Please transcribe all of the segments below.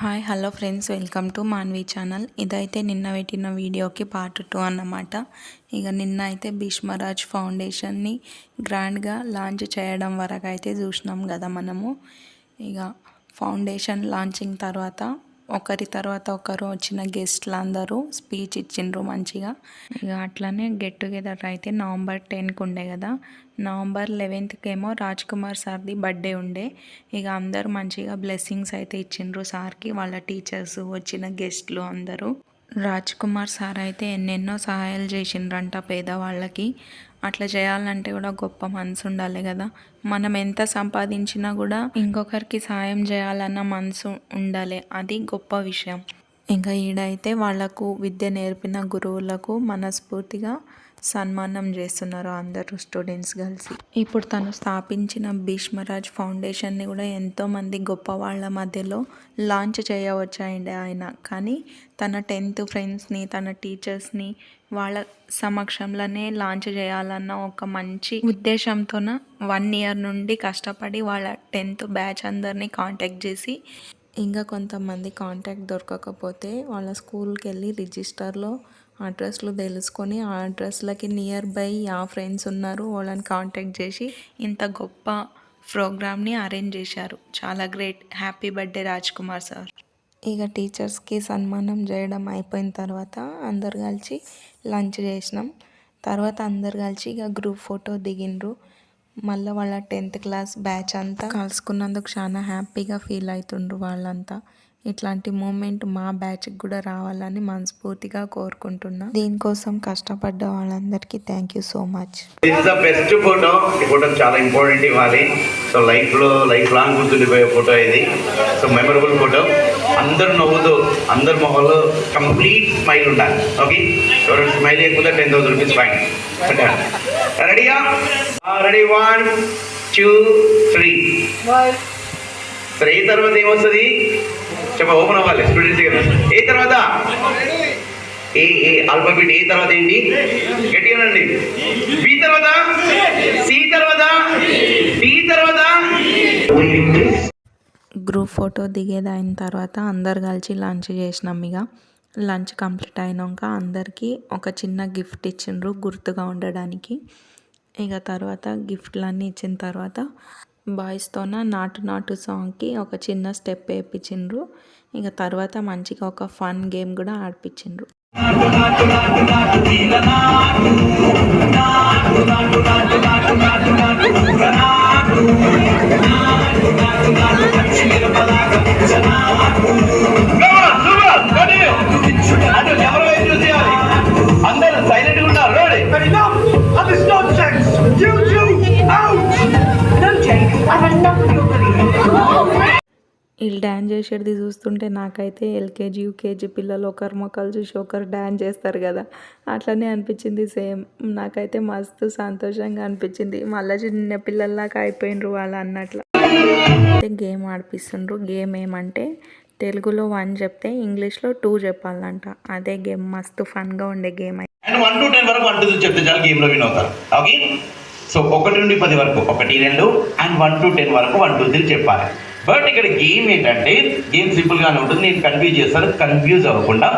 Hi hello friends welcome to Manvi channel ఇదైతే నిన్న పెట్టిన వీడియోకి పార్ట్ టూ అన్నమాట. ఇక నిన్న అయితే భీష్మరాజ్ ఫౌండేషన్ని గ్రాండ్గా లాంచ్ చేయడం వరకు అయితే చూసినాం కదా మనము. ఇక ఫౌండేషన్ లాంచింగ్ తర్వాత ఒకరి తర్వాత ఒకరు వచ్చిన గెస్ట్లు అందరూ స్పీచ్ ఇచ్చిండ్రు మంచిగా. ఇక అట్లనే గెట్ టుగెదర్ అయితే నవంబర్ టెన్కి ఉండే కదా. నవంబర్ లెవెన్త్కి ఏమో రాజ్ కుమార్ సార్ది బర్త్డే ఉండే. ఇక అందరూ మంచిగా బ్లెస్సింగ్స్ అయితే ఇచ్చిండ్రు సార్కి. వాళ్ళ టీచర్స్ వచ్చిన గెస్ట్లు అందరూ. రాజ్ కుమార్ సార్ అయితే ఎన్నెన్నో సహాయాలు చేసిండ్రంట పేదవాళ్ళకి. అట్లా చేయాలంటే కూడా గొప్ప మనసు ఉండాలి కదా. మనం ఎంత సంపాదించినా కూడా ఇంకొకరికి సాయం చేయాలన్న మనసు ఉండాలి. అది గొప్ప విషయం. ఇంకా ఈడైతే వాళ్ళకు విద్య నేర్పిన గురువులకు మనస్ఫూర్తిగా సన్మానం చేస్తున్నారు అందరూ స్టూడెంట్స్ కలిసి. ఇప్పుడు తను స్థాపించిన భీష్మరాజ్ ఫౌండేషన్ని కూడా ఎంతోమంది గొప్ప వాళ్ళ మధ్యలో లాంచ్ చేయవచ్చాయండి ఆయన. కానీ తన టెన్త్ ఫ్రెండ్స్ని తన టీచర్స్ని వాళ్ళ సమక్షంలోనే లాంచ్ చేయాలన్న ఒక మంచి ఉద్దేశంతోన వన్ ఇయర్ నుండి కష్టపడి వాళ్ళ టెన్త్ బ్యాచ్ అందరినీ కాంటాక్ట్ చేసి ఇంకా కొంతమంది కాంటాక్ట్ దొరకకపోతే వాళ్ళ స్కూల్కి వెళ్ళి రిజిస్టర్లో అడ్రస్లు తెలుసుకొని ఆ అడ్రస్లకి నియర్ బై ఆ ఫ్రెండ్స్ ఉన్నారు. వాళ్ళని కాంటాక్ట్ చేసి ఇంత గొప్ప ప్రోగ్రామ్ని అరేంజ్ చేశారు. చాలా great happy birthday Raj Kumar sir ఇక టీచర్స్కి సన్మానం చేయడం అయిపోయిన తర్వాత అందరు కలిసి లంచ్ చేసినాం. తర్వాత అందరు కలిసి ఇక గ్రూప్ ఫోటో దిగిండ్రు. మళ్ళీ వాళ్ళ టెన్త్ క్లాస్ బ్యాచ్ అంతా కలుసుకున్నందుకు చాలా హ్యాపీగా ఫీల్ అవుతుండ్రు వాళ్ళంతా. ఇట్లాంటి మూమెంట్ మా బ్యాచ్కి కూడా రావాలని మనస్ఫూర్తిగా కోరుకుంటున్నా. దీనికోసం కష్టపడ్డ వాళ్ళందరికీ thank you so much best photo ఈ ఫోటో చాలా ఇంపార్టెంట్ ఇవ్వాలి. సో లైఫ్లో లైఫ్ లాంగ్ గుర్తుండిపోయే ఫోటో ఇది. సో మెమరబుల్ ఫోటో అందరు నవ్వుతూ అందరి మొహంలో కంప్లీట్ స్మైల్ ఉండాలి. ఓకే ఎవరైనా స్మైల్ లేకపోతే టెన్ థౌసండ్ రూపీస్ ఫైన్ రెడీయా ready one two three A తర్వాత ఏమొస్తుంది? చెప్ప ఓపెన్ అవ్వాలి. స్టూడెంట్స్ కదా ఏ తర్వాత? ఏ ఏ ఆల్ఫాబెట్ ఏ తర్వాత ఏంటి? గట్టిగానండి బి తర్వాత? సి తర్వాత? డి తర్వాత? గ్రూప్ ఫోటో దిగేది అయిన తర్వాత అందరు కలిసి లంచ్ చేసినాం ఇక. లంచ్ కంప్లీట్ అయినాక అందరికీ ఒక చిన్న గిఫ్ట్ ఇచ్చిండ్రు గుర్తుగా ఉండడానికి. ఇక తర్వాత గిఫ్ట్లన్నీ ఇచ్చిన తర్వాత బాయ్స్తోన నాటు నాటు సాంగ్కి ఒక చిన్న స్టెప్ వేయించిండ్రు ఇంకా తర్వాత మంచిగా ఒక ఫన్ గేమ్ కూడా ఆడిపించిండ్రు వీళ్ళు డ్యాన్స్ చేసేది చూస్తుంటే నాకైతే ఎల్కేజీ యూకేజీ పిల్లలు ఒకరి మొక్కలు చూసి ఒకరు డ్యాన్స్ చేస్తారు కదా. అట్లనే అనిపించింది సేమ్. నాకైతే మస్తు సంతోషంగా అనిపించింది. మళ్ళీ చిన్న పిల్లల్లాగా అయిపోయినరు వాళ్ళు అన్నట్లు. అయితే గేమ్ ఆడిపిస్తుండ్రు. గేమ్ ఏమంటే తెలుగులో వన్ చెప్తే ఇంగ్లీష్లో టూ చెప్పాలంట. అదే గేమ్. మస్తు ఫన్గా ఉండే game and one to ten వరకు వన్ టూ చెప్తే చాలు గేమ్లో విన్ అవుతారు. ఓకే? సో ఒకటి నుండి పది వరకు. ఒకటి రెండు అండ్ వన్ టు టెన్ వరకు వన్ టూ త్రీ చెప్పాలి. బట్ ఇక్కడ గేమ్ ఏంటంటే గేమ్ సింపుల్గానే ఉంటుంది. నేను కన్ఫ్యూజ్ చేస్తాను కన్ఫ్యూజ్ అవ్వకుండా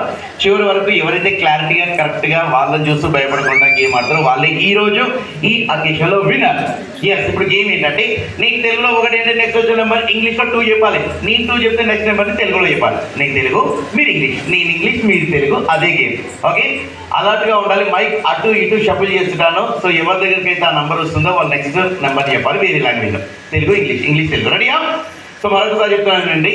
చివరి వరకు ఎవరైతే క్లారిటీగా కరెక్ట్గా వాళ్ళని చూస్తూ భయపడకుండా గేమ్ ఆడతారో వాళ్ళే ఈ రోజు ఈ అకేషన్లో విన్నర్ ఎస్ ఇప్పుడు గేమ్ ఏంటంటే నీకు తెలుగులో ఒకటి అంటే నెక్స్ట్ వచ్చే నెంబర్ ఇంగ్లీష్లో టూ చెప్పాలి. నేను టూ చెప్తే నెక్స్ట్ నెంబర్ని తెలుగులో చెప్పాలి. నేను తెలుగు మీరు ఇంగ్లీష్ నేను ఇంగ్లీష్ మీరు తెలుగు అదే గేమ్ ఓకే అలర్ట్గా ఉండాలి. మైక్ అటు ఇటు షఫుల్ చేస్తున్నాను సో ఎవరి దగ్గరికి అయితే ఆ నెంబర్ వస్తుందో వాళ్ళు నెక్స్ట్ నెంబర్ చెప్పాలి. వేరే లాంగ్వేజ్లో తెలుగు ఇంగ్లీష్ ఇంగ్లీష్ తెలుగు. రెడీయా సో మరొకసారి చెప్తానండి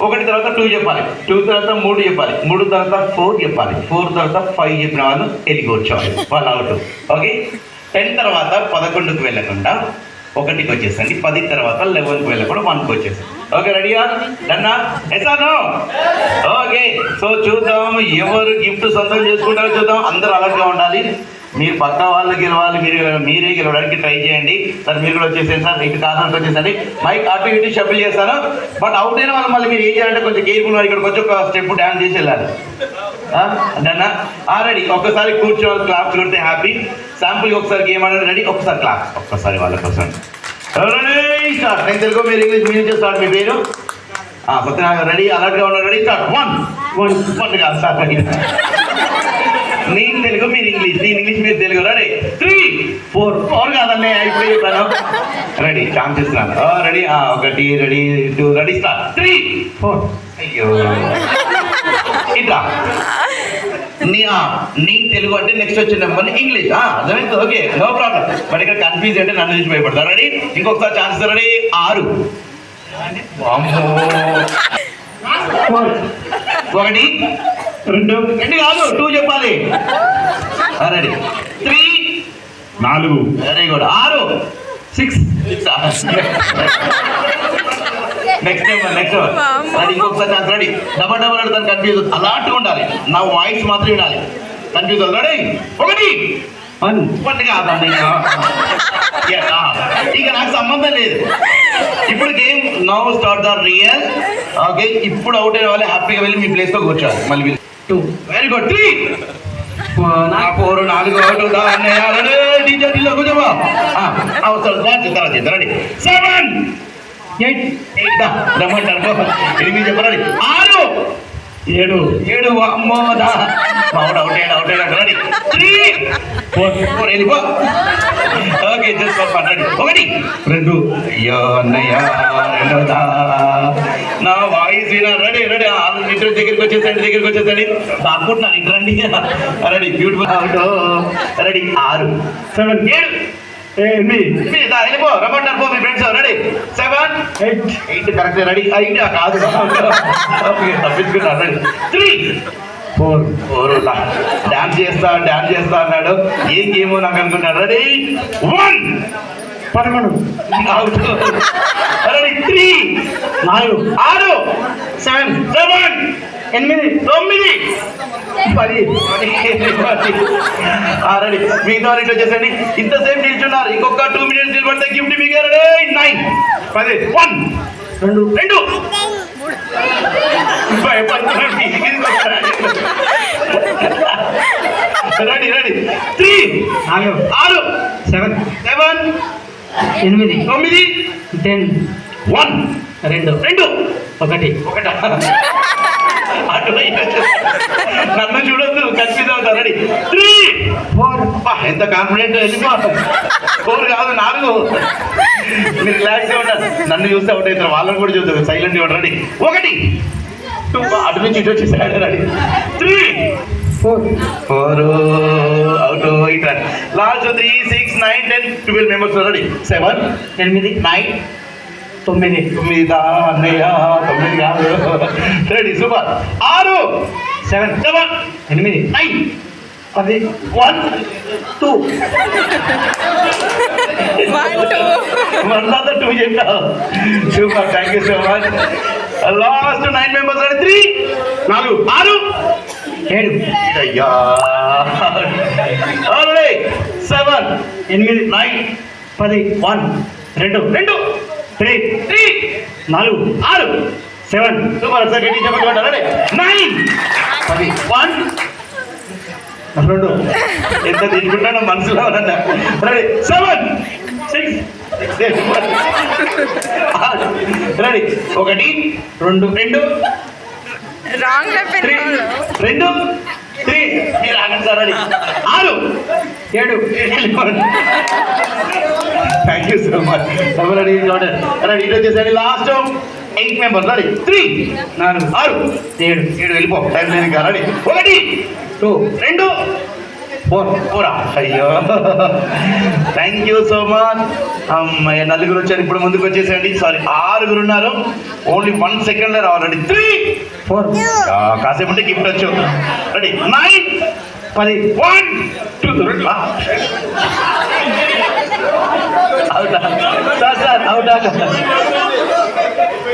ఒకటి తర్వాత టూ చెప్పాలి. టూ తర్వాత మూడు చెప్పాలి. మూడు తర్వాత ఫోర్ చెప్పాలి. ఫోర్ తర్వాత ఫైవ్ చెప్పిన వాళ్ళు ఎలిగి వచ్చేవాళ్ళు వాళ్ళు అవుట్ ఓకే టెన్ తర్వాత పదకొండుకు వెళ్ళకుండా ఒకటికి వచ్చేసండి. పది తర్వాత లెవెన్కి వెళ్ళకుండా వన్కి వచ్చేసండి. ఓకే రెడీయా డన్నా ఎసాను ఓకే సో చూద్దాం. ఎవరు గిఫ్ట్ సొంతం చేసుకుంటారో చూద్దాం. అందరూ అలర్ట్గా ఉండాలి. మీరు పక్క వాళ్ళు గెలవాలి మీరు మీరే గెలవడానికి ట్రై చేయండి. సార్ మీరు కూడా వచ్చేసేయండి సార్. ఇటు కాదని వచ్చేసండి మైక్ అటు ఇటు షఫిల్ చేస్తాను. బట్ అవుట్ అయిన వాళ్ళు మళ్ళీ మీరు ఏం చేయాలంటే కొంచెం కేర్ఫుల్ ఇక్కడ కొంచెం ఒక స్టెప్ డ్యాన్స్ చేసి వెళ్ళాలి. డన్నా ఆల్రెడీ ఒక్కసారి కూర్చోవాలి క్లాప్ కొడితే హ్యాపీ. శాంపుల్ ఒకసారి గేమ్ ఆడండి రెడీ? ఒకసారి క్లాప్. ఒక్కసారి వాళ్ళ కోసం. Ready start. నేను తెలుగు మీరు ఇంగ్లీష్ మీరు స్టార్ట్. మీ పేరు? సత్యనారాయణ రెడీ. అలర్ట్గా ఉన్నారు. Ready. Start. One. One. One కాదు. స్టార్ట్. నేను తెలుగు మీరు ఇంగ్లీష్. నేను ఇంగ్లీష్ మీరు Telugu. Ready three four four కాదండి ఇప్పుడు చెప్పాను రెడీ ఛాన్స్ ఇస్తున్నాను రెడీ ఒకటి ready two ready start three four అయ్యో ఇట్లా నీ తెలుగు అంటే నెక్స్ట్ వచ్చిన నెంబర్ ఇంగ్లీష్ అర్థమైంది? ఓకే నో ప్రాబ్లం బట్ ఇక్కడ కన్ఫ్యూజ్ అంటే నన్ను చూసి భయపడతారు. రెడీ ఇంకొకసారి ఛాన్స్ రెడీ ఆరు. ఒకటి రెండు. రెండు కాదు టూ చెప్పాలి. రెడీ. త్రీ. నాలుగు. వెరీ గుడ్ ఆరు. Six next number next ready ఇంకొకసారి ఛాన్స్ రెడీ డబల్ డబల్ అడుగుతాను కన్ఫ్యూజ్ అలాంటిగా ఉండాలి. నా వాయిస్ మాత్రం వినాలి కన్ఫ్యూజ్ రెడీ ఒకటి. కాదండి ఇక. నాకు సంబంధం లేదు. ఇప్పుడు game now start the real okay ఇప్పుడు అవుట్ అయిన వాళ్ళు హ్యాపీగా వెళ్ళి మీ ప్లేస్లో కూర్చోవాలి. మళ్ళీ టూ వెరీ గుడ్ త్రీ నా ఫోర్ నాలుగు అవుట్ టీచర్ టీచర్ కూర్చోబా అవసరం తర్వాత తర్వాత చెప్తారండి సెవెన్ ఎయిట్ ఎయిట్ రమ్మంటారు. ఎనిమిది చెప్పరండి ఆరు. ఏడు. ఏడు అమ్మోదా అవును అవుట్ అవుట్ అయ్యాడు త్రీ ఫోర్ ఫోర్ వెళ్ళిపో ఓకే జస్ట్ అన్నాడు ఒకటి రెండు అయ్యో అన్నయ్య రెండవదా నా వాయిస్ వినా రెడీ రెడీ ఆరు ఇద్దరు దగ్గరికి వచ్చేసండి దగ్గరికి వచ్చేసండి దాక్కుంటున్నాను ఇటు రండి రెడీ బ్యూటిఫుల్ అవుట్ రెడీ ఆరు సెవెన్ ఏడు వెళ్ళిపో రమ్మంటారు పో మీ friends ready seven eight eight correct ready eight కాదు okay తప్పించుకున్నాను ready three four four dance చేస్తా డ్యాన్స్ చేస్తా అన్నాడు. ఏం గేమ్ నాకు అనుకున్నాడు? రెడీ? వన్. పదకొండు. రెడీ. త్రీ. నాలుగు. ఆరు. సెవెన్. సెవెన్. ఎనిమిది. తొమ్మిది. పది. రెడీ. మిగతా వాళ్ళు ఇటు చేసండి ఇంతసేపు నిల్చున్నారు. ఇంకొక టూ మినిట్స్ నిలబడితే గిఫ్ట్ మిగారు నైన్. పది. వన్. రెండు. రెండు. Ready ready. త్రీ నాలుగు ఆరు సెవెన్ సెవెన్ ఎనిమిది తొమ్మిది టెన్ వన్ రెండు రెండు. ఒకటి. ఒకట. నన్ను చూడొద్దు కన్ఫ్యూజ్ అవుతారు రెడీ. త్రీ ఫోర్ ఎంత కాన్ఫిడెంట్ వెళ్ళిపో ఫోర్ కాదు నాలుగు. మీరు రిలాక్స్ ఉంటారు నన్ను చూస్తే అవుతారు వాళ్ళని కూడా చూస్తారు సైలెంట్గా రెడీ. ఒకటి. టూ అటు నుంచి ఇటు వచ్చి side ready three four. Out ఇటు last three six nine ten twelve members ready? Seven ఎనిమిది నైన్ తొమ్మిది. తొమ్మిది అన్నయ్య తొమ్మిది కాదు రెడీ సూపర్. ఆరు సెవెన్ సెవెన్ ఎనిమిది నైన్ పది వన్ టూ. వన్ తర్వాత టూ చెప్పావు. Super thank you so much. Last nine members ready three నాలుగు ఆరు. ఏడు. అయ్యా సెవెన్ ఎనిమిది నైన్ పది వన్ రెండు. రెండు. త్రీ త్రీ నాలుగు ఆరు. సెవెన్ సూపర్ ఒకసారి గట్టి చెప్పండి నైన్ పది వన్ రెండు. ఎంత తీసుకుంటానో మనసులో సెవెన్ రెడీ ఒకటి రెండు రెండు. రాంగ్ రెండు. త్రీ మీరు ఆగండి సార్ ఆరు. ఏడు. థ్యాంక్ యూ సో మచ్ ఇటు వచ్చేసరి last eight members ready three నాలుగు. ఆరు. ఏడు. ఏడు వెళ్ళిపో. టైం లేదు ఇంకా. రెడీ ఒకటి టూ రెండు. ఫోరా. అయ్యో. థ్యాంక్ యూ సో మచ్ అమ్మయ్య నలుగురు వచ్చారు. ఇప్పుడు ముందుకు వచ్చేసండి సారీ ఆరుగురు ఉన్నారు. ఓన్లీ వన్ సెకండ్ రావాలండి త్రీ ఫోర్ కాసేపు ఉంటే గిఫ్ట్ వచ్చు. రెడీ నైన్ పది. వన్ టూ సార్ సార్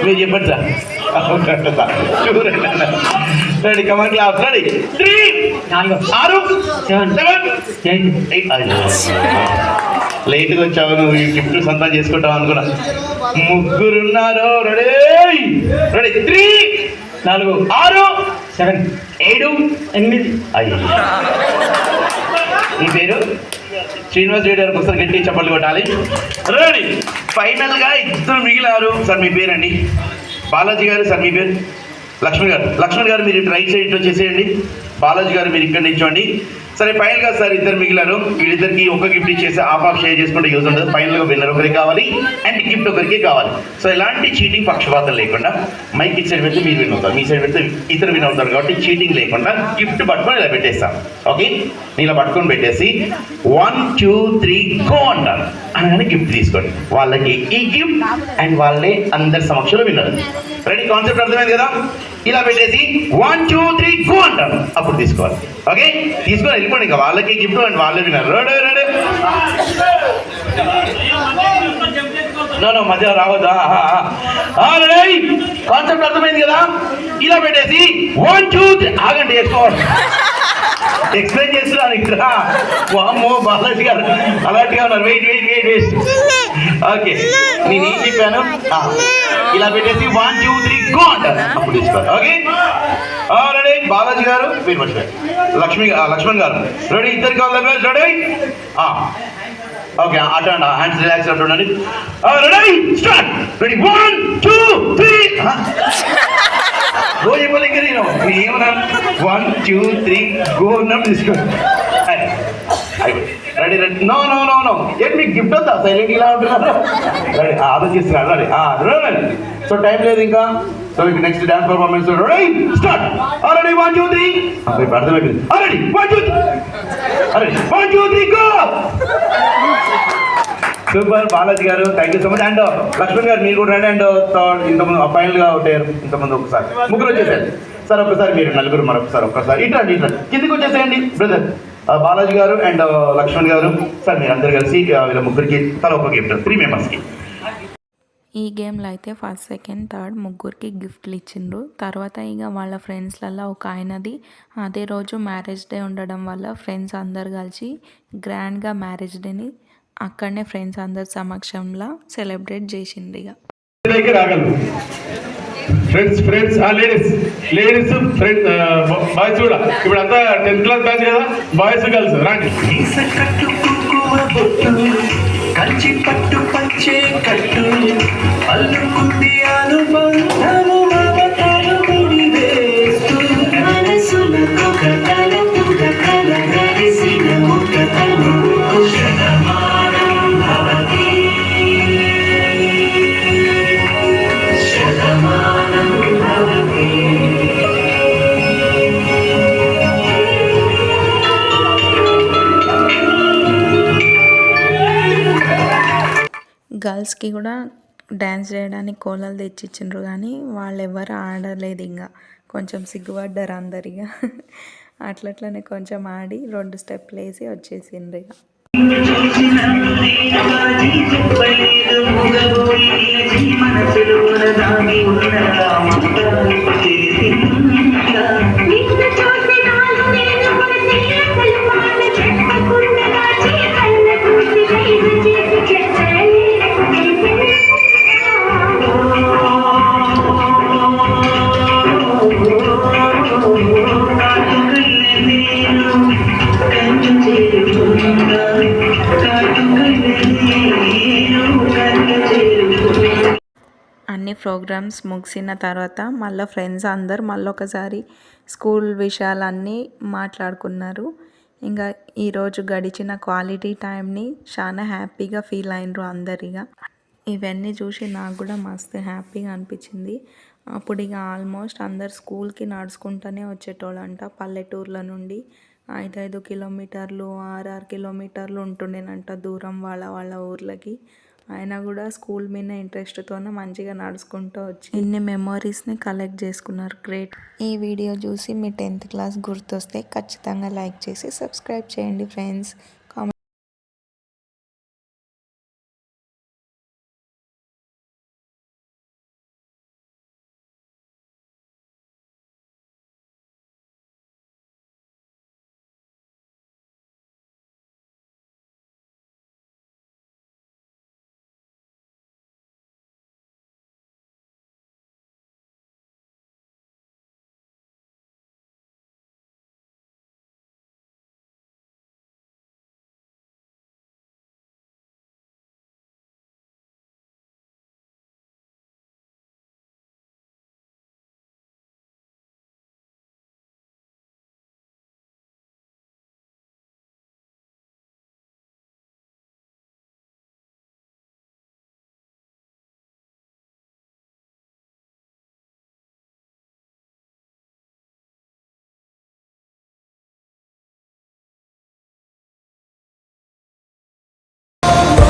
మీరు చెప్పండి సార్ చూడండి. Ready come on class ready three నాలుగు. ఆరు సెవెన్. సెవెన్ ఎయిట్ లేట్గా వచ్చావు నువ్వు ఈ గిఫ్ట్ సొంతం చేసుకుంటావు అనుకున్నా. ముగ్గురున్నారు రెడీ రెడీ త్రీ నాలుగు. ఆరు సెవెన్. ఏడు ఎనిమిది. అయ్యి. మీ పేరు? శ్రీనివాస్ రెడ్డి గారికి ఒకసారి గట్టి చప్పట్లు కొట్టాలి. రెడీ ఫైనల్గా ఇద్దరు మిగిలారు. సార్ మీ పేరండి. బాలాజీ గారు సార్ మీ పేరు? లక్ష్మణ్ గారు లక్ష్మణ్ గారు మీరు రైట్ సైడ్ ఇటు చేసేయండి. బాలాజీ గారు మీరు ఇక్కడ నిల్చోండి సరే ఫైనల్గా సార్ ఇద్దరు మిగిలారు. వీళ్ళిద్దరికి ఒక గిఫ్ట్ ఇచ్చేసి ఆఫ్ ఆఫ్ షేర్ చేసుకుంటే యూజ్ ఉంటుంది ఫైనల్గా విన్నర్ ఒకరికి కావాలి అండ్ గిఫ్ట్ ఒకరికి కావాలి. సో ఇలాంటి చీటింగ్ పక్షపాతం లేకుండా మైక్ ఇటు సైడ్ పెడితే మీరు విన్ అవుతారు. మీ సైడ్ పెడితే ఇద్దరు విన్ అవుతారు కాబట్టి చీటింగ్ లేకుండా గిఫ్ట్ పట్టుకొని ఇలా పెట్టేస్తాం. ఓకే ఇలా పట్టుకొని పెట్టేసి వన్ టూ త్రీ గో అంటారు. అనగానే గిఫ్ట్ తీసుకోండి. వాళ్ళకి ఈ గిఫ్ట్ అండ్ వాళ్ళే అందరి సమక్షంలో విన్నారు రెడీ కాన్సెప్ట్ అర్థమైంది కదా? ఇలా పెట్టేసి వన్ టూ త్రీ గో అంటారు. అప్పుడు తీసుకోవాలి. ఓకే తీసుకొని వెళ్ళిపోండి ఇంకా. వాళ్ళకి గిఫ్ట్ అండ్ వాళ్ళే విన్నారు. Ready ready. నో నో మధ్య రావద్దా? కాన్సెప్ట్ అర్థమైంది కదా? ఇలా పెట్టేసి వన్ టూ త్రీ ఆగండి ఎక్కువ ఎక్స్ప్లెయిన్ చేస్తున్నాను ఇక్కడ. వామ్మో బాలాజీ గారు. అలాంటిగా ఉన్నారు. Wait wait wait wait okay నేను ఏం చెప్పాను? ఇలా పెట్టేసి వన్ టూ త్రీ గో అంటారు. అప్పుడు ఓకే రెడీ బాలాజీ గారు మీరు లక్ష్మి లక్ష్మణ్ గారు. రెడీ ఇద్దరు కావాలి రెడీ ఓకే అటు అండి హ్యాండ్స్ రిలాక్స్ అటు ఉండండి. Ready start ready one two three go మీరు ఏమన్నా? వన్ టూ త్రీ గో అన్నప్పుడు తీసుకోండి. Ready ready no no no no ఏంటి మీకు గిఫ్ట్ వద్దా సైలెంట్ ఇలా ఉంటున్నారు. రెడీ ఆలోచిస్తున్నారు రెడీ రండి సో టైం లేదు ఇంకా. సో మీకు next dance performance ready start already one two three ఇప్పుడు అర్థమైపోయింది ఆల్రెడీ వన్ టూ త్రీ అరే one two three go super Balaji garu thank you so much and Lakshman garu మీరు కూడా రండి. అండ్ థర్డ్ uh, ఇంతకుముందు ఫైనల్గా ఉంటారు. ఇంతకుముందు ఒకసారి. ముగ్గురు వచ్చేసారు సార్ ఒకసారి మీరు నలుగురు మరొకసారి ఒకసారి ఇటు రండి కిందికి వచ్చేసేయండి బ్రదర్ బాలాజీ గారు అండ్ లక్ష్మణ్ గారు. సార్ మీరు అందరు కలిసి ఆ, వీళ్ళ ముగ్గురికి తల ఒక గిఫ్ట్ త్రీ మెంబర్స్కి ఈ గేమ్లో అయితే ఫస్ట్ సెకండ్ థర్డ్ ముగ్గురికి గిఫ్ట్లు ఇచ్చిండ్రు. తర్వాత ఇక వాళ్ళ ఫ్రెండ్స్లలో ఒక ఆయనది. అదే రోజు మ్యారేజ్ డే ఉండడం వల్ల ఫ్రెండ్స్ అందరు కలిసి గ్రాండ్గా మ్యారేజ్ డేని అక్కడనే ఫ్రెండ్స్ అందరి సమక్షంలో సెలబ్రేట్ చేసిండ్రు ఇక. Friends friends friends ladies ladies friends boys కూడా. ఇప్పుడు అంతా టెన్త్ క్లాస్ బ్యాచ్ కదా? బాయ్స్ గర్ల్స్ రండి. కట్టు కంచి పట్టు పంచే కట్టు అల్లుకుంది అనుబంధం. చేయడానికి కోలలు తెచ్చిచ్చిండ్రు కానీ వాళ్ళు ఎవరు ఆడలేదు ఇంకా కొంచెం సిగ్గుపడ్డారు అందరిగా అట్లట్లనే కొంచెం ఆడి రెండు స్టెప్లు వేసి వచ్చేసిండ్రు ఇక నిన్ను అన్ని ప్రోగ్రామ్స్ ముగిసిన తర్వాత మళ్ళీ ఫ్రెండ్స్ అందరు మళ్ళీ ఒకసారి స్కూల్ విషయాలన్నీ మాట్లాడుకున్నారు. ఇంకా ఈరోజు గడిచిన క్వాలిటీ టైంని చాలా హ్యాపీగా ఫీల్ అయినరు అందరిగా. ఇవన్నీ చూసి నాకు కూడా మస్తు హ్యాపీగా అనిపించింది. అప్పుడు ఇక ఆల్మోస్ట్ అందరు స్కూల్కి నడుచుకుంటూనే వచ్చేటోళ్ళంట పల్లెటూర్ల నుండి. ఐదైదు కిలోమీటర్లు ఆరు కిలోమీటర్లు ఉంటుండేనంట దూరం వాళ్ళ వాళ్ళ ఊర్లకి. అయినా కూడా స్కూల్ మీద ఇంట్రెస్ట్తోనే మంచిగా నడుచుకుంటూ వచ్చి ఇన్ని మెమరీస్ని కలెక్ట్ చేసుకున్నారు. గ్రేట్. ఈ వీడియో చూసి మీ టెన్త్ క్లాస్ గుర్తొస్తే ఖచ్చితంగా లైక్ చేసి సబ్స్క్రైబ్ చేయండి ఫ్రెండ్స్.